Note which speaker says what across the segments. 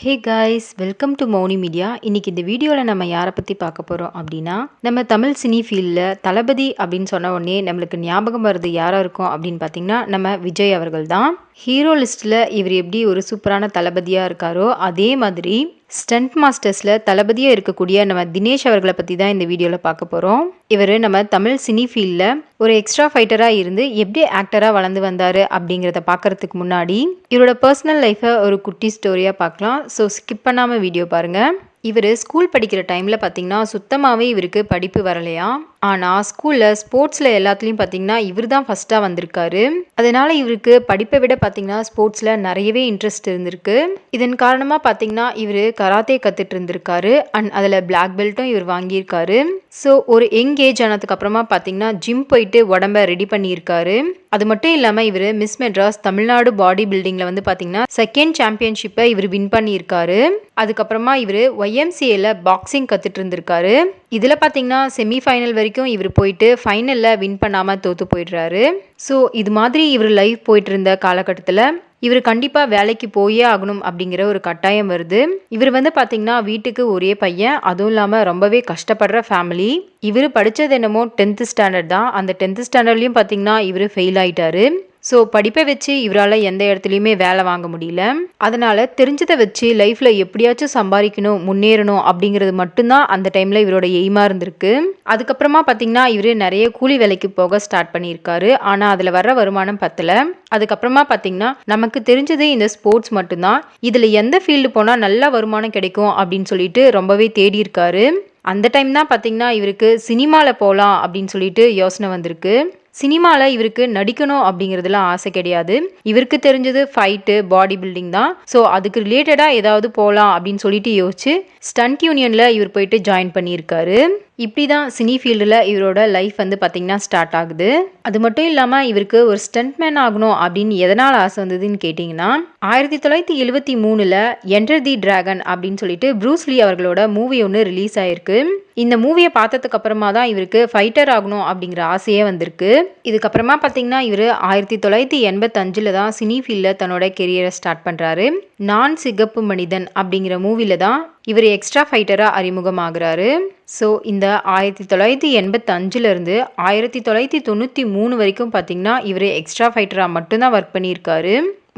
Speaker 1: Hey guys welcome to Mouni media இன்னைக்கு இந்த வீடியோவில் நம்ம யாரை பற்றி பார்க்க போகிறோம் அப்படின்னா நம்ம தமிழ் சினி ஃபீல்டில் தளபதி அப்படின்னு சொன்ன உடனே நம்மளுக்கு ஞாபகம் வருது யாராக இருக்கும் அப்படின்னு பார்த்தீங்கன்னா நம்ம விஜய் அவர்கள் தான். ஹீரோ லிஸ்ட்டில் இவர் எப்படி ஒரு சூப்பரான தளபதியாக இருக்காரோ அதே மாதிரி ஸ்டண்ட் மாஸ்டர்ஸில் தளபதியாக இருக்கக்கூடிய நம்ம தினேஷ் அவர்களை பற்றி தான் இந்த வீடியோவில் பார்க்க போகிறோம் இவர் நம்ம தமிழ் சினி ஃபீல்டில் ஒரு எக்ஸ்ட்ரா ஃபைட்டராக இருந்து எப்படி ஆக்டராக வளர்ந்து வந்தார் அப்படிங்கிறத பார்க்கறதுக்கு முன்னாடி இவரோட பர்சனல் லைஃப்பை ஒரு குட்டி ஸ்டோரியாக பார்க்கலாம். ஸோ ஸ்கிப் பண்ணாமல் வீடியோ பாருங்கள் இவர் ஸ்கூல் படிக்கிற டைமில் பார்த்தீங்கன்னா சுத்தமாகவே இவருக்கு படிப்பு வரலையா? ஆனால் ஸ்கூலில் ஸ்போர்ட்ஸில் எல்லாத்துலேயும் பார்த்தீங்கன்னா இவர் தான் ஃபஸ்ட்டாக வந்திருக்காரு. அதனால் இவருக்கு படிப்பை விட பார்த்தீங்கன்னா ஸ்போர்ட்ஸில் நிறையவே இன்ட்ரெஸ்ட் இருந்திருக்கு. இதன் காரணமாக பார்த்தீங்கன்னா இவர் கராத்தே கற்றுட்டு இருந்திருக்காரு. அண்ட் அதில் பிளாக் பெல்ட்டும் இவர் வாங்கியிருக்காரு. ஸோ ஒரு யங் ஏஜ் ஆனதுக்கு அப்புறமா பார்த்தீங்கன்னா ஜிம் போயிட்டு உடம்ப ரெடி பண்ணியிருக்காரு. அது மட்டும் இல்லாமல் இவர் மிஸ் மெட்ராஸ் தமிழ்நாடு பாடி பில்டிங்கில் வந்து பார்த்தீங்கன்னா செகண்ட் சாம்பியன்ஷிப்பை இவர் வின் பண்ணியிருக்காரு. அதுக்கப்புறமா இவர் ஒய்எம்சிஏல பாக்ஸிங் கற்றுட்டு இருந்திருக்காரு. இதில் பார்த்தீங்கன்னா செமிஃபைனல் வரைக்கும் வரைக்கும் இவர் போயிட்டு ஃபைனலில் வின் பண்ணாமல் தோற்று போயிடுறாரு. ஸோ இது மாதிரி இவர் லைஃப் போயிட்டு இருந்த காலகட்டத்தில் இவர் கண்டிப்பாக வேலைக்கு போயே ஆகணும் அப்படிங்கிற ஒரு கட்டாயம் வருது. இவர் வந்து பார்த்தீங்கன்னா வீட்டுக்கு ஒரே பையன் அதுவும் இல்லாமல் ரொம்பவே கஷ்டப்படுற ஃபேமிலி இவர் படித்தது என்னமோ டென்த்து ஸ்டாண்டர்ட் தான். அந்த டென்த்து ஸ்டாண்டர்ட்லேயும் பார்த்தீங்கன்னா இவர் ஃபெயில் ஆகிட்டாரு ஸோ படிப்பை வச்சு இவரால் எந்த இடத்துலையுமே வேலை வாங்க முடியல. அதனால் தெரிஞ்சதை வச்சு லைஃப்பில் எப்படியாச்சும் சம்பாதிக்கணும் முன்னேறணும் அப்படிங்கிறது மட்டும்தான் அந்த டைமில் இவரோட எய்மாக இருந்திருக்கு. அதுக்கப்புறமா பார்த்தீங்கன்னா இவர் நிறைய கூலி வேலைக்கு போக ஸ்டார்ட் பண்ணியிருக்காரு. ஆனால் அதில் வர வருமானம் பத்தல. அதுக்கப்புறமா பார்த்தீங்கன்னா நமக்கு தெரிஞ்சது இந்த ஸ்போர்ட்ஸ் மட்டும்தான். இதில் எந்த ஃபீல்டு போனால் நல்ல வருமானம் கிடைக்கும் அப்படின்னு சொல்லிட்டு ரொம்பவே தேடி இருக்காரு அந்த டைம் தான் பார்த்தீங்கன்னா இவருக்கு சினிமாவில் போகலாம் அப்படின்னு சொல்லிட்டு யோசனை வந்திருக்கு. சினிமாவில் இவருக்கு நடிக்கணும் அப்படிங்கிறதுலாம் ஆசை கிடையாது. இவருக்கு தெரிஞ்சது ஃபைட்டு பாடி பில்டிங் தான். ஸோ அதுக்கு ரிலேட்டடாக ஏதாவது போகலாம் அப்படின்னு சொல்லிட்டு யோசிச்சு ஸ்டன்ட் யூனியனில் இவர் போயிட்டு ஜாயின் பண்ணியிருக்காரு. இப்படி தான் சினி ஃபீல்டில் இவரோட லைஃப் வந்து பார்த்திங்கன்னா ஸ்டார்ட் ஆகுது. அது மட்டும் இல்லாமல் இவருக்கு ஒரு ஸ்டண்ட்மேன் ஆகணும் அப்படின்னு எதனால் ஆசை வந்ததுன்னு கேட்டிங்கன்னா ஆயிரத்தி தொள்ளாயிரத்தி எழுபத்தி மூணில் என்டர் தி டிராகன் அப்படின்னு சொல்லிட்டு ப்ரூஸ்லி அவர்களோட மூவி ஒன்று ரிலீஸ் ஆயிருக்கு. இந்த மூவியை பார்த்ததுக்கு அப்புறமா தான் இவருக்கு ஃபைட்டர் ஆகணும் அப்படிங்கிற ஆசையே வந்திருக்கு. இதுக்கப்புறமா பார்த்தீங்கன்னா இவர் ஆயிரத்தி தொள்ளாயிரத்தி எண்பத்தஞ்சில் தான் சினி ஃபீல்டில் தன்னோட கெரியரை ஸ்டார்ட் பண்ணுறாரு நான் சிகப்பு மனிதன் அப்படிங்கிற மூவியில் தான் இவர் எக்ஸ்ட்ரா ஃபைட்டராக அறிமுகமாகிறாரு. ஸோ இந்த ஆயிரத்தி தொள்ளாயிரத்தி எண்பத்தஞ்சிலேருந்து ஆயிரத்தி தொள்ளாயிரத்தி தொண்ணூற்றி மூணு வரைக்கும் பார்த்தீங்கன்னா இவர் எக்ஸ்ட்ரா ஃபைட்டராக மட்டும்தான் ஒர்க் பண்ணியிருக்காரு.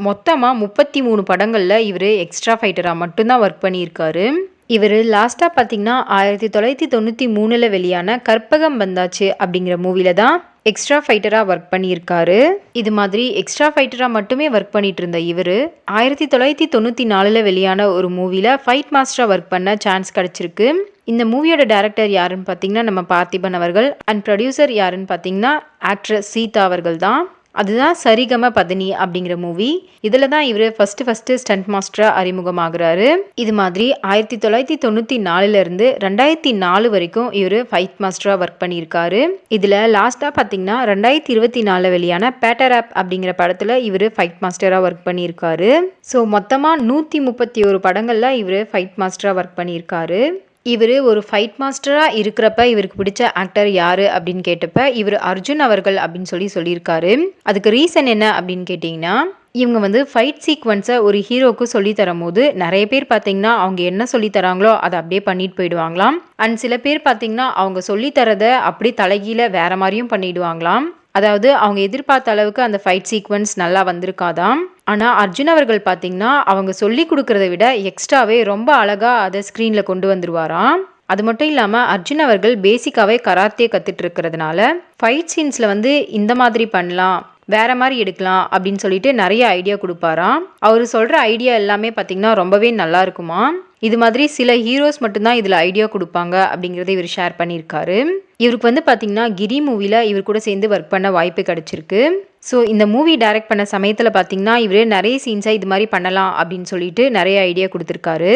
Speaker 1: மொத்தமாக முப்பத்தி மூணு படங்களில் இவர் எக்ஸ்ட்ரா ஃபைட்டராக மட்டும்தான் ஒர்க் பண்ணியிருக்காரு. இவர் லாஸ்ட்டாக பார்த்தீங்கன்னா ஆயிரத்தி தொள்ளாயிரத்தி தொண்ணூற்றி மூணில் வெளியான கற்பகம் வந்தாச்சு அப்படிங்கிற மூவியில் தான் எக்ஸ்ட்ரா ஃபைட்டராக ஒர்க் பண்ணியிருக்காரு. இது மாதிரி எக்ஸ்ட்ரா ஃபைட்டராக மட்டுமே ஒர்க் பண்ணிட்டு இருந்த இவர் ஆயிரத்தி தொள்ளாயிரத்தி தொண்ணூற்றி நாலில் வெளியான ஒரு மூவியில் ஃபைட் மாஸ்டராக ஒர்க் பண்ண சான்ஸ் கிடச்சிருக்கு. இந்த மூவியோட டேரக்டர் யாருன்னு பார்த்தீங்கன்னா நம்ம பார்த்திபன் அவர்கள் அண்ட் ப்ரொடியூசர் யாருன்னு பார்த்தீங்கன்னா ஆக்ட்ரஸ் சீதா அவர்கள் தான். அதுதான் சரிகம பதனி அப்படிங்கிற மூவி இதில் தான் இவர் ஃபஸ்ட்டு ஃபஸ்ட்டு ஸ்டண்ட் மாஸ்டராக அறிமுகமாகிறாரு. இது மாதிரி ஆயிரத்தி தொள்ளாயிரத்தி தொண்ணூற்றி நாலுலேருந்து ரெண்டாயிரத்தி நாலு வரைக்கும் இவர் ஃபைட் மாஸ்டராக ஒர்க் பண்ணியிருக்காரு. இதில் லாஸ்ட்டாக பார்த்தீங்கன்னா ரெண்டாயிரத்தி இருபத்தி நாலில் வெளியான பேட்டர் ஆப் அப்படிங்கிற படத்தில் இவர் ஃபைட் மாஸ்டராக ஒர்க் பண்ணியிருக்காரு. ஸோ மொத்தமாக நூற்றி முப்பத்தி ஒரு படங்களில் இவர் ஃபைட் மாஸ்டராக ஒர்க் பண்ணியிருக்காரு. இவர் ஒரு ஃபைட் மாஸ்டராக இருக்கிறப்ப இவருக்கு பிடிச்ச ஆக்டர் யார் அப்படின்னு கேட்டப்ப இவர் அர்ஜுன் அவர்கள் அப்படின்னு சொல்லி சொல்லியிருக்காரு. அதுக்கு ரீசன் என்ன அப்படின்னு கேட்டிங்கன்னா இவங்க வந்து ஃபைட் சீக்வன்ஸை ஒரு ஹீரோக்கு சொல்லி தரும்போது நிறைய பேர் பார்த்தீங்கன்னா அவங்க என்ன சொல்லி தராங்களோ அதை அப்படியே பண்ணிட்டு போயிடுவாங்களாம். அண்ட் சில பேர் பார்த்தீங்கன்னா அவங்க சொல்லி தரதை அப்படியே தலைகீழ வேற மாதிரியும் பண்ணிடுவாங்களாம். அதாவது அவங்க எதிர்பார்த்த அளவுக்கு அந்த ஃபைட் சீக்வன்ஸ் நல்லா வந்திருக்காதாம். ஆனால் அர்ஜுன் அவர்கள் பார்த்தீங்கன்னா அவங்க சொல்லி கொடுக்கறத விட எக்ஸ்ட்ராவே ரொம்ப அழகாக அதை ஸ்க்ரீனில் கொண்டு வந்துருவாராம். அது மட்டும் இல்லாமல் அர்ஜுன் அவர்கள் பேசிக்காகவே கராத்தே கற்றுட்டு இருக்கிறதுனால ஃபைட் சீன்ஸில் வந்து இந்த மாதிரி பண்ணலாம் வேற மாதிரி எடுக்கலாம் அப்படின்னு சொல்லிட்டு நிறைய ஐடியா கொடுப்பாராம். அவர் சொல்கிற ஐடியா எல்லாமே பார்த்தீங்கன்னா ரொம்பவே நல்லா இருக்குமா இது மாதிரி சில ஹீரோஸ் மட்டும்தான் இதில் ஐடியா கொடுப்பாங்க அப்படிங்கிறத இவர் ஷேர் பண்ணியிருக்காரு. இவருக்கு வந்து பார்த்தீங்கன்னா கிரி மூவியில் இவர் கூட சேர்ந்து ஒர்க் பண்ண வாய்ப்பு கிடச்சிருக்கு. ஸோ இந்த மூவி டைரக்ட் பண்ண சமயத்தில் பார்த்தீங்கன்னா இவர் நிறைய சீன்ஸாக இது மாதிரி பண்ணலாம் அப்படின்னு சொல்லிட்டு நிறைய ஐடியா கொடுத்துருக்காரு.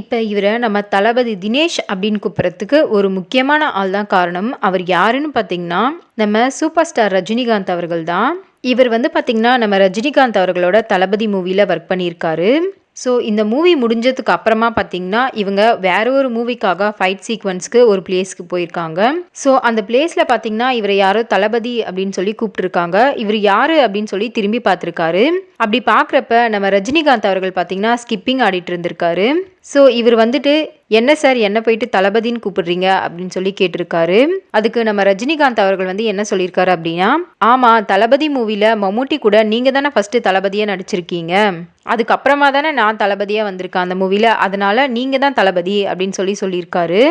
Speaker 1: இப்போ இவரை நம்ம தளபதி தினேஷ் அப்படின்னு கூப்பிட்றதுக்கு ஒரு முக்கியமான ஆள் தான் காரணம். அவர் யாருன்னு பார்த்தீங்கன்னா நம்ம சூப்பர் ஸ்டார் ரஜினிகாந்த் அவர்கள் தான். இவர் வந்து பார்த்திங்கன்னா நம்ம ரஜினிகாந்த் அவர்களோட தளபதி மூவியில் ஒர்க் பண்ணியிருக்காரு. ஸோ இந்த மூவி முடிஞ்சதுக்கு அப்புறமா பார்த்தீங்கன்னா இவங்க வேற ஒரு மூவிக்காக ஃபைட் சீக்வன்ஸ்க்கு ஒரு பிளேஸ்க்கு போயிருக்காங்க. ஸோ அந்த பிளேஸில் பார்த்தீங்கன்னா இவரை யாரோ தளபதி அப்படின்னு சொல்லி கூப்பிட்டுருக்காங்க. இவர் யாரு அப்படின்னு சொல்லி திரும்பி பார்த்துருக்காரு. அப்படி பார்க்குறப்ப நம்ம ரஜினிகாந்த் அவர்கள் பார்த்தீங்கன்னா ஸ்கிப்பிங் ஆடிட்டு இருந்திருக்காரு. ஸோ இவர் வந்துட்டு என்ன சார் என்ன போயிட்டு தளபதின்னு கூப்பிடுறீங்க? அப்படின்னு சொல்லி கேட்டிருக்காரு. அதுக்கு நம்ம ரஜினிகாந்த் அவர்கள் வந்து என்ன சொல்லியிருக்காரு அப்படின்னா ஆமாம் தளபதி மூவியில் மம்முட்டி கூட நீங்கள் தானே ஃபஸ்ட்டு தளபதியாக நடிச்சிருக்கீங்க. அதுக்கப்புறமா தானே நான் தளபதியாக வந்திருக்கேன் அந்த மூவியில் அதனால நீங்கள் தான் தளபதி அப்படின்னு சொல்லி சொல்லியிருக்காரு.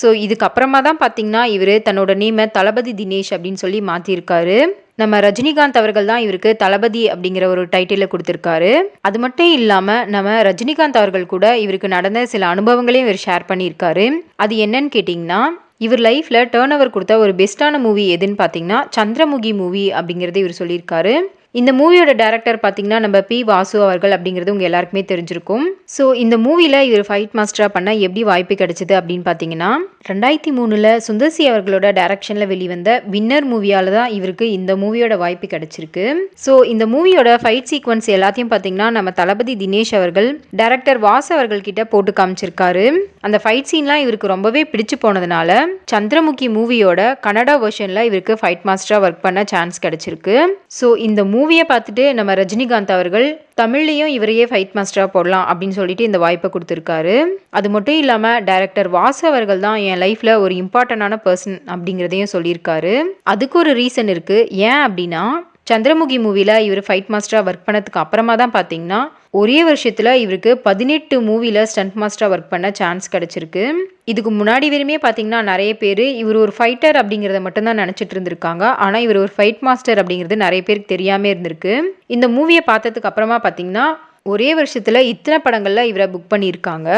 Speaker 1: ஸோ இதுக்கப்புறமா தான் பார்த்தீங்கன்னா இவர் தன்னோட நேமை தளபதி தினேஷ் அப்படின்னு சொல்லி மாற்றிருக்காரு நம்ம ரஜினிகாந்த் அவர்கள் தான் இவருக்கு தளபதி அப்படிங்கிற ஒரு டைட்டிலை கொடுத்துருக்காரு. அது மட்டும் இல்லாமல் நம்ம ரஜினிகாந்த் அவர்கள் கூட இவருக்கு நடந்த சில அனுபவங்களையும் இவர் ஷேர் பண்ணியிருக்காரு. அது என்னன்னு கேட்டிங்கன்னா இவர் லைஃப்பில் டேர்ன் ஓவர் கொடுத்த ஒரு பெஸ்ட்டான மூவி எதுன்னு பார்த்தீங்கன்னா சந்திரமுகி மூவி அப்படிங்கிறத இவர் சொல்லியிருக்காரு. இந்த மூவியோட டேரக்டர் பார்த்தீங்கன்னா நம்ம பி வாசு அவர்கள் அப்படிங்கிறது உங்கள் எல்லாருக்குமே தெரிஞ்சிருக்கும். ஸோ இந்த மூவியில் இவர் ஃபைட் மாஸ்டராக பண்ண எப்படி வாய்ப்பு கிடைச்சிது அப்படின்னு பார்த்தீங்கன்னா ரெண்டாயிரத்தி மூணில் சுந்தர்சி அவர்களோட டைரக்ஷனில் வெளிவந்த வின்னர் மூவியால் தான் இவருக்கு இந்த மூவியோட வாய்ப்பு கிடைச்சிருக்கு. ஸோ இந்த மூவியோட ஃபைட் சீக்வன்ஸ் எல்லாத்தையும் பார்த்தீங்கன்னா நம்ம தளபதி தினேஷ் அவர்கள் டேரக்டர் வாசு அவர்கள் கிட்ட போட்டு காமிச்சிருக்காரு. அந்த ஃபைட் சீன்லாம் இவருக்கு ரொம்பவே பிடிச்சு போனதுனால சந்திரமுகி மூவியோட கனடா வெர்ஷனில் இவருக்கு ஃபைட் மாஸ்டராக ஒர்க் பண்ண சான்ஸ் கிடைச்சிருக்கு. ஸோ இந்த மூவியை பார்த்துட்டு நம்ம ரஜினிகாந்த் அவர்கள் தமிழ்லேயும் இவரையே ஃபைட் மாஸ்டராக போடலாம் அப்படின்னு சொல்லிட்டு இந்த வாய்ப்பை கொடுத்துருக்காரு. அது மட்டும் இல்லாமல் டைரக்டர் வாசு அவர்கள் தான் என் லைஃப்பில் ஒரு இம்பார்ட்டண்டான பர்சன் அப்படிங்கிறதையும் சொல்லியிருக்காரு. அதுக்கு ஒரு ரீசன் இருக்குது ஏன் அப்படின்னா சந்திரமுகி மூவியில் இவர் ஃபைட் மாஸ்டராக ஒர்க் பண்ணதுக்கு அப்புறமா தான் பார்த்தீங்கன்னா ஒரே வருஷத்தில் இவருக்கு பதினெட்டு மூவியில் ஸ்டண்ட் மாஸ்டராக ஒர்க் பண்ண சான்ஸ் கிடச்சிருக்கு. இதுக்கு முன்னாடி வரையுமே பார்த்தீங்கன்னா நிறைய பேர் இவர் ஒரு ஃபைட்டர் அப்படிங்கிறத மட்டும்தான் நினச்சிட்டு இருந்திருக்காங்க. ஆனால் இவர் ஒரு ஃபைட் மாஸ்டர் அப்படிங்கிறது நிறைய பேருக்கு தெரியாமல் இருந்திருக்கு. இந்த மூவியை பார்த்ததுக்கு அப்புறமா பார்த்தீங்கன்னா ஒரே வருஷத்தில் இத்தனை படங்களில் இவரை புக் பண்ணியிருக்காங்க.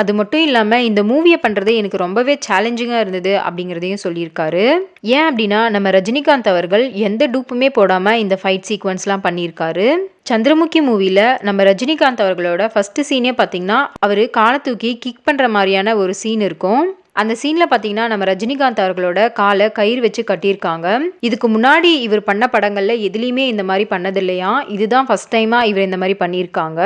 Speaker 1: அது மட்டும் இல்லாமல் இந்த மூவியை பண்ணுறது எனக்கு ரொம்பவே சேலஞ்சிங்காக இருந்தது அப்படிங்கிறதையும் சொல்லியிருக்காரு. ஏன் அப்படின்னா நம்ம ரஜினிகாந்த் அவர்கள் எந்த டூப்புமே போடாமல் இந்த ஃபைட் சீக்வன்ஸ்லாம் பண்ணியிருக்காரு. சந்திரமுகி மூவியில் நம்ம ரஜினிகாந்த் அவர்களோட ஃபஸ்ட்டு சீனே பார்த்தீங்கன்னா அவர் காலை தூக்கி கிக் பண்ணுற மாதிரியான ஒரு சீன் இருக்கும். அந்த சீனில் பார்த்தீங்கன்னா நம்ம ரஜினிகாந்த் அவர்களோட காலை கயிறு வச்சு கட்டியிருக்காங்க. இதுக்கு முன்னாடி இவர் பண்ண படங்களில் எதுலேயுமே இந்த மாதிரி பண்ணதில்லையா? இதுதான் ஃபஸ்ட் டைமாக இவர் இந்த மாதிரி பண்ணியிருக்காங்க.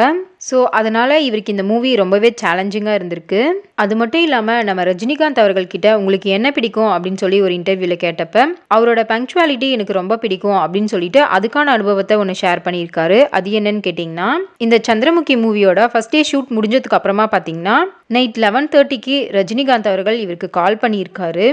Speaker 1: ஸோ அதனால் இவருக்கு இந்த மூவி ரொம்பவே சேலஞ்சிங்காக இருந்திருக்கு. அது மட்டும் இல்லாமல் நம்ம ரஜினிகாந்த் அவர்கள்கிட்ட உங்களுக்கு என்ன பிடிக்கும்? அப்படின்னு சொல்லி ஒரு இன்டர்வியூவில் கேட்டப்ப அவரோட பங்க்சுவாலிட்டி எனக்கு ரொம்ப பிடிக்கும் அப்படின்னு சொல்லிட்டு அதுக்கான அனுபவத்தை ஒன்று ஷேர் பண்ணியிருக்காரு. அது என்னன்னு கேட்டிங்கன்னா இந்த சந்திரமுகி மூவியோட ஃபர்ஸ்ட் டே ஷூட் முடிஞ்சதுக்கு அப்புறமா பார்த்தீங்கன்னா நைட் லெவன் தேர்ட்டிக்கு ரஜினிகாந்த் அவர்கள் இவருக்கு கால் பண்ணியிருக்காரு.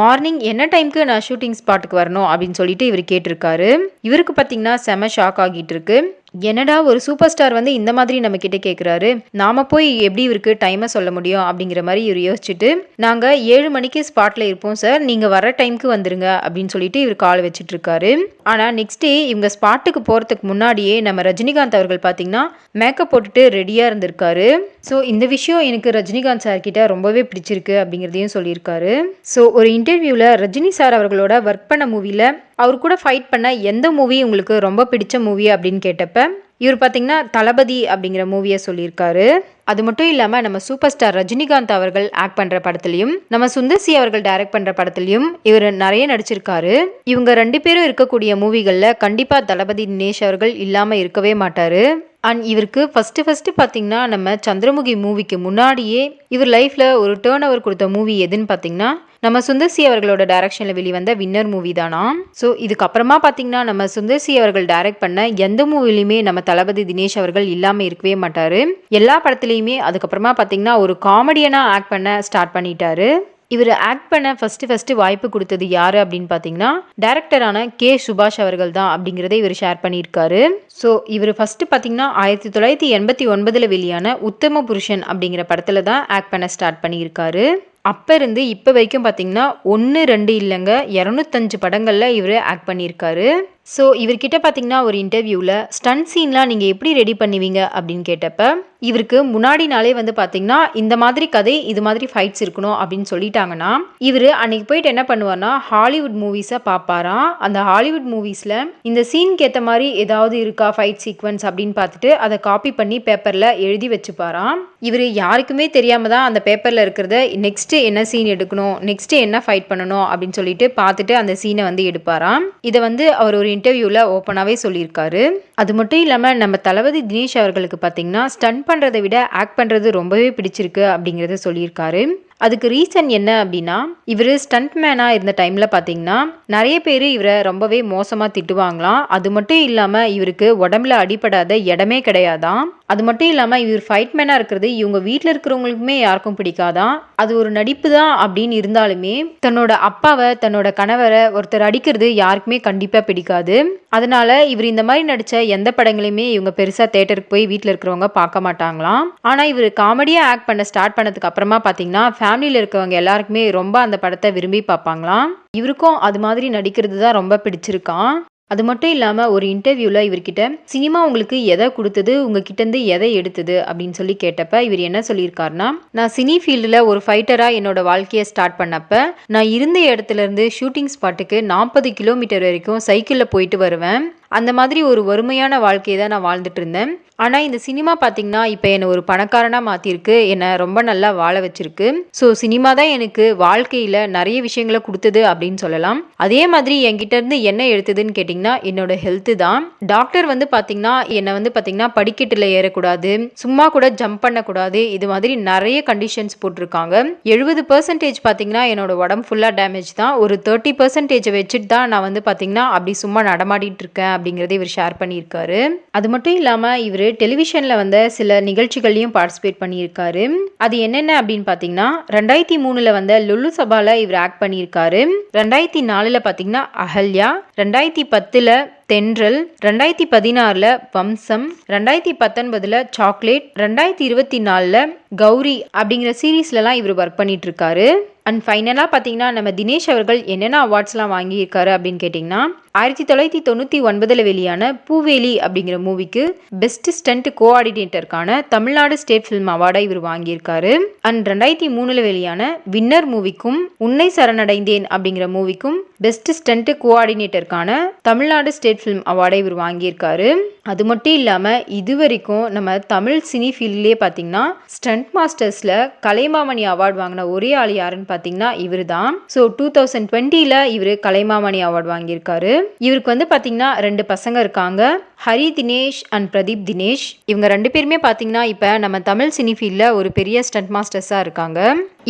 Speaker 1: மார்னிங் என்ன டைம்க்கு நான் ஷூட்டிங் ஸ்பாட்டுக்கு வரணும்? அப்படின்னு சொல்லிட்டு இவர் கேட்டிருக்காரு. இவருக்கு பார்த்தீங்கன்னா செம ஷாக் ஆகிட்டு இருக்கு. என்னடா ஒரு சூப்பர் ஸ்டார் வந்து இந்த மாதிரி நம்ம கிட்ட கேட்குறாரு நாம போய் எப்படி இவருக்கு டைமை சொல்ல முடியும் அப்படிங்கிற மாதிரி இவர் யோசிச்சுட்டு நாங்கள் ஏழு மணிக்கு ஸ்பாட்டில் இருப்போம் சார் நீங்கள் வர டைம்க்கு வந்துருங்க. அப்படின்னு சொல்லிட்டு இவர் கால் வச்சுட்டு இருக்காரு. ஆனால் நெக்ஸ்ட் டே இவங்க ஸ்பாட்டுக்கு போகிறதுக்கு முன்னாடியே நம்ம ரஜினிகாந்த் அவர்கள் பார்த்தீங்கன்னா மேக்கப் போட்டுட்டு ரெடியாக இருந்திருக்காரு. ஸோ இந்த விஷயம் எனக்கு ரஜினிகாந்த் சார் கிட்ட ரொம்பவே பிடிச்சிருக்கு அப்படிங்கிறதையும் சொல்லியிருக்காரு. ஸோ ஒரு இன்டர்வியூவில் ரஜினி சார் அவர்களோட ஒர்க் பண்ண மூவியில் அவர் கூட ஃபைட் பண்ண எந்த மூவி உங்களுக்கு ரொம்ப பிடிச்ச மூவி அப்படின்னு கேட்டப்ப இவர் பார்த்தீங்கன்னா தளபதி அப்படிங்கிற மூவியை சொல்லியிருக்காரு. அது மட்டும் இல்லாமல் நம்ம சூப்பர் ஸ்டார் ரஜினிகாந்த் அவர்கள் ஆக்ட் பண்ணுற படத்துலையும் நம்ம சுந்தர்சி அவர்கள் டைரக்ட் பண்ணுற படத்துலையும் இவர் நிறைய நடிச்சிருக்காரு. இவங்க ரெண்டு பேரும் இருக்கக்கூடிய மூவிகளில் கண்டிப்பாக தளபதி தினேஷ் அவர்கள் இல்லாமல் இருக்கவே மாட்டார். அண்ட் இவருக்கு ஃபஸ்ட்டு ஃபஸ்ட்டு பார்த்தீங்கன்னா நம்ம சந்திரமுகி மூவிக்கு முன்னாடியே இவர் லைஃப்பில் ஒரு டேர்ன் ஓவர் கொடுத்த மூவி எதுன்னு பார்த்தீங்கன்னா நம்ம சுந்தர்சி அவர்களோட டைரக்ஷனில் வெளிவந்த வின்னர் மூவி தானா? ஸோ இதுக்கப்புறமா பார்த்தீங்கன்னா நம்ம சுந்தர்சி அவர்கள் டைரக்ட் பண்ண எந்த மூவிலையுமே நம்ம தளபதி தினேஷ் அவர்கள் இல்லாமல் இருக்கவே மாட்டார். எல்லா படத்துலையுமே அதுக்கப்புறமா பார்த்தீங்கன்னா ஒரு காமெடியனாக ஆக்ட் பண்ண ஸ்டார்ட் பண்ணிட்டாரு. இவர் ஆக்ட் பண்ண ஃபஸ்ட்டு ஃபஸ்ட்டு வாய்ப்பு கொடுத்தது யார் அப்படின்னு பார்த்தீங்கன்னா டேரக்டரான கே சுபாஷ் அவர்கள் தான் அப்படிங்கிறத இவர் ஷேர் பண்ணியிருக்காரு. ஸோ இவர் ஃபஸ்ட்டு பார்த்தீங்கன்னா ஆயிரத்தி தொள்ளாயிரத்தி எண்பத்தி ஒன்பதில் வெளியான உத்தம புருஷன் அப்படிங்கிற படத்தில் தான் ஆக்ட் பண்ண ஸ்டார்ட் பண்ணியிருக்காரு. அப்போ இருந்து இப்போ வரைக்கும் பார்த்தீங்கன்னா ஒன்று ரெண்டு இல்லைங்க இரநூத்தஞ்சு படங்களில் இவர் ஆக்ட் பண்ணியிருக்காரு. ஸோ இவர்கிட்ட பார்த்தீங்கன்னா ஒரு இன்டர்வியூவில் ஸ்டன் சீன்லாம் நீங்கள் எப்படி ரெடி பண்ணுவீங்க? அப்படின்னு கேட்டப்ப இவருக்கு முன்னாடி நாளே வந்து பார்த்தீங்கன்னா இந்த மாதிரி கதை இது மாதிரி ஃபைட்ஸ் இருக்கணும் அப்படின்னு சொல்லிட்டாங்கன்னா இவர் அன்னைக்கு போயிட்டு என்ன பண்ணுவார்னா ஹாலிவுட் மூவிஸை பார்ப்பாராம் அந்த ஹாலிவுட் மூவிஸில் இந்த சீனுக்கு ஏற்ற மாதிரி ஏதாவது இருக்கா ஃபைட் சீக்வன்ஸ் அப்படின்னு பார்த்துட்டு அதை காப்பி பண்ணி பேப்பரில் எழுதி வச்சுப்பாராம். இவர் யாருக்குமே தெரியாமல் தான் அந்த பேப்பரில் இருக்கிறத நெக்ஸ்ட்டு என்ன சீன் எடுக்கணும்? நெக்ஸ்ட்டு என்ன ஃபைட் பண்ணணும்? அப்படின்னு சொல்லிட்டு பார்த்துட்டு அந்த சீனை வந்து எடுப்பாராம். இதை வந்து அவர் ஒரு இன்டர்வியூவில் ஓப்பனாகவே சொல்லியிருக்காரு. அது மட்டும் இல்லாமல் நம்ம தளபதி தினேஷ் அவர்களுக்கு பார்த்தீங்கன்னா ஸ்டன் பண்ணுறதை விட ஆக்ட் பண்ணுறது ரொம்பவே பிடிச்சிருக்கு அப்படிங்கிறத சொல்லியிருக்காரு. அதுக்கு ரீசன் என்ன அப்படின்னா இவர் ஸ்டண்ட்மேனாக இருந்த டைமில் பார்த்தீங்கன்னா நிறைய பேர் இவரை ரொம்பவே மோசமாக திட்டுவாங்களாம். அது மட்டும் இல்லாமல் இவருக்கு உடம்புல அடிபடாத இடமே கிடையாதான் அது மட்டும் இல்லாமல் இவர் ஃபைட் மேனாக இருக்கிறது இவங்க வீட்டில் இருக்கிறவங்களுக்குமே யாருக்கும் பிடிக்காதான் அது ஒரு நடிப்பு தான் அப்படின்னு இருந்தாலுமே தன்னோட அப்பாவை தன்னோட கணவரை ஒருத்தர் அடிக்கிறது யாருக்குமே கண்டிப்பாக பிடிக்காது. அதனால இவர் இந்த மாதிரி நடித்த எந்த படங்களையுமே இவங்க பெருசாக தேட்டருக்கு போய் வீட்டில் இருக்கிறவங்க பார்க்க மாட்டாங்களாம். ஆனால் இவர் காமெடியாக ஆக்ட் பண்ண ஸ்டார்ட் பண்ணதுக்கு அப்புறமா பார்த்தீங்கன்னா ஃபேமிலியில் இருக்கவங்க எல்லாருக்குமே ரொம்ப அந்த படத்தை விரும்பி பார்ப்பாங்களாம். இவருக்கும் அது மாதிரி நடிக்கிறது தான் ரொம்ப பிடிச்சிருக்கான் அது மட்டும் இல்லாமல் ஒரு இன்டர்வியூவில் இவர்கிட்ட சினிமா உங்களுக்கு எதை கொடுத்தது? உங்ககிட்டேருந்து எதை எடுத்தது? அப்படின்னு சொல்லி கேட்டப்ப இவர் என்ன சொல்லியிருக்காருன்னா நான் சினி ஃபீல்டில் ஒரு ஃபைட்டராக என்னோட வாழ்க்கையை ஸ்டார்ட் பண்ணப்ப நான் இருந்த இடத்துலேருந்து ஷூட்டிங் ஸ்பாட்டுக்கு நாற்பது கிலோமீட்டர் வரைக்கும் சைக்கிளில் போயிட்டு வருவேன். அந்த மாதிரி ஒரு வறுமையான வாழ்க்கையை தான் நான் வாழ்ந்துட்டு இருந்தேன். ஆனால் இந்த சினிமா பார்த்தீங்கன்னா இப்போ என்னை ஒரு பணக்காரனாக மாற்றிருக்கு என்னை ரொம்ப நல்லா வாழ வச்சிருக்கு. ஸோ சினிமா தான் எனக்கு வாழ்க்கையில் நிறைய விஷயங்களை கொடுத்தது அப்படின்னு சொல்லலாம். அதே மாதிரி என்கிட்ட இருந்து என்ன எடுத்ததுன்னு கேட்டிங்கன்னா என்னோட ஹெல்த்து தான். டாக்டர் வந்து பார்த்தீங்கன்னா என்னை வந்து பார்த்தீங்கன்னா படிக்கட்டில் ஏறக்கூடாது. சும்மா கூட ஜம்ப் பண்ணக்கூடாது. இது மாதிரி நிறைய கண்டிஷன்ஸ் போட்டிருக்காங்க. எழுபது பர்சன்டேஜ் பார்த்தீங்கன்னா என்னோட உடம்பு ஃபுல்லாக டேமேஜ் தான். ஒரு தேர்ட்டி பர்சன்டேஜை வச்சுட்டு தான் நான் வந்து பார்த்தீங்கன்னா அப்படி சும்மா நடமாடிட்டு இருக்கேன் அப்படிங்கிறத இவர் ஷேர் பண்ணியிருக்காரு. அது மட்டும் இல்லாமல் இவர் டெலிவிஷனில் வந்த சில நிகழ்ச்சிகள்லையும் பார்ட்டிசிபேட் பண்ணியிருக்காரு. அது என்னென்ன அப்படின்னு பார்த்தீங்கன்னா ரெண்டாயிரத்தி மூணில் வந்த லுல்லு சபால இவர் ஆக்ட் பண்ணியிருக்காரு. ரெண்டாயிரத்தி நாலில் பார்த்தீங்கன்னா அகல்யா. ரெண்டாயிரத்தி பத்தில் தென்றல். ரெண்டாயிரத்தி பதினாறில் வம்சம். ரெண்டாயிரத்தி பத்தொன்பதில் சாக்லேட். ரெண்டாயிரத்தி இருபத்தி நாலில் கௌரி அப்படிங்கிற சீரீஸ்லலாம் இவர் ஒர்க் பண்ணிட்டு இருக்காரு அண்ட் ஃபைனலாக பார்த்தீங்கன்னா நம்ம தினேஷ் அவர்கள் என்னென்ன அவார்ட்ஸ்லாம் வாங்கியிருக்காரு அப்படின்னு கேட்டிங்கன்னா ஆயிரத்தி தொள்ளாயிரத்தி தொண்ணூற்றி ஒன்பதில் வெளியான பூவேலி அப்படிங்கிற மூவிக்கு பெஸ்ட் ஸ்டண்ட் கோஆர்டினேட்டருக்கான தமிழ்நாடு ஸ்டேட் ஃபிலிம் அவார்டை இவர் வாங்கியிருக்காரு. அண்ட் ரெண்டாயிரத்தி மூணில் வெளியான வின்னர் மூவிக்கும் உன்னை சரணடைந்தேன் அப்படிங்கிற மூவிக்கும் பெஸ்ட் ஸ்டண்ட் கோஆர்டினேட்டருக்கான தமிழ்நாடு ஸ்டேட் ஃபிலிம் அவார்டை இவர் வாங்கியிருக்காரு. அது மட்டும் இல்லாமல் இது வரைக்கும் நம்ம தமிழ் சினி ஃபீல்ட்லேயே பார்த்தீங்கன்னா ஸ்டண்ட் மாஸ்டர்ஸில் கலைமாமணி அவார்டு வாங்கின ஒரே ஆள் யாருன்னு பார்த்தீங்கன்னா இவர் தான் ஸோ டூ தௌசண்ட் டுவெண்ட்டியில் இவர் கலைமாமணி அவார்டு வாங்கியிருக்காரு. இவருக்கு வந்து பார்த்தீங்கன்னா ரெண்டு பசங்க இருக்காங்க. ஹரி தினேஷ் அண்ட் பிரதீப் தினேஷ். இவங்க ரெண்டு பேருமே பார்த்தீங்கன்னா இப்போ நம்ம தமிழ் சினி ஃபீல்டில் ஒரு பெரிய ஸ்டண்ட் மாஸ்டர்ஸாக இருக்காங்க.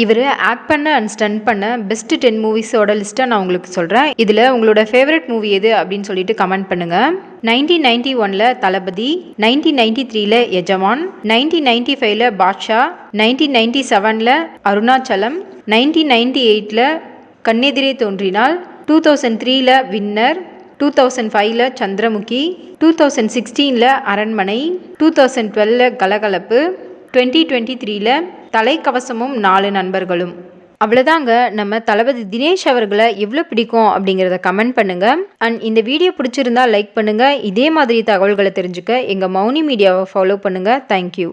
Speaker 1: இவர் ஆக்ட் பண்ண அண்ட் ஸ்டண்ட் பண்ண பெஸ்ட் டென் மூவிஸோட லிஸ்ட்டை நான் உங்களுக்கு சொல்கிறேன் இதில் உங்களோட ஃபேவரட் மூவி எது அப்படின்னு சொல்லிட்டு கமெண்ட் பண்ணுங்கள் நைன்டீன் நைன்டி ஒனில் தளபதி நைன்டீன் நைன்டி த்ரீல எஜமான் நைன்டீன் நைன்டி ஃபைவ்ல பாட்ஷா நைன்டீன் நைன்டி செவனில் அருணாச்சலம் நைன்டீன் நைன்டி எயிட்டில் கண்ணெதிரே தோன்றினால் டூ தௌசண்ட் த்ரீல வின்னர் டூ தௌசண்ட் ஃபைவ்ல சந்திரமுகி டூ தௌசண்ட் சிக்ஸ்டீனில் அரண்மனை டூ தௌசண்ட் டுவெல்ல கலகலப்பு டுவெண்ட்டி டுவெண்ட்டி த்ரீல தலைக்கவசமும் நாலு நண்பர்களும். அவ்வளோதாங்க நம்ம தளபதி தினேஷ் அவர்களை எவ்வளோ பிடிக்கும் அப்படிங்கிறத கமெண்ட் பண்ணுங்கள் அண்ட் இந்த வீடியோ பிடிச்சிருந்தா லைக் பண்ணுங்கள் இதே மாதிரி தகவல்களை தெரிஞ்சுக்க எங்கள் மௌனி மீடியாவை ஃபாலோ பண்ணுங்கள் தேங்க்யூ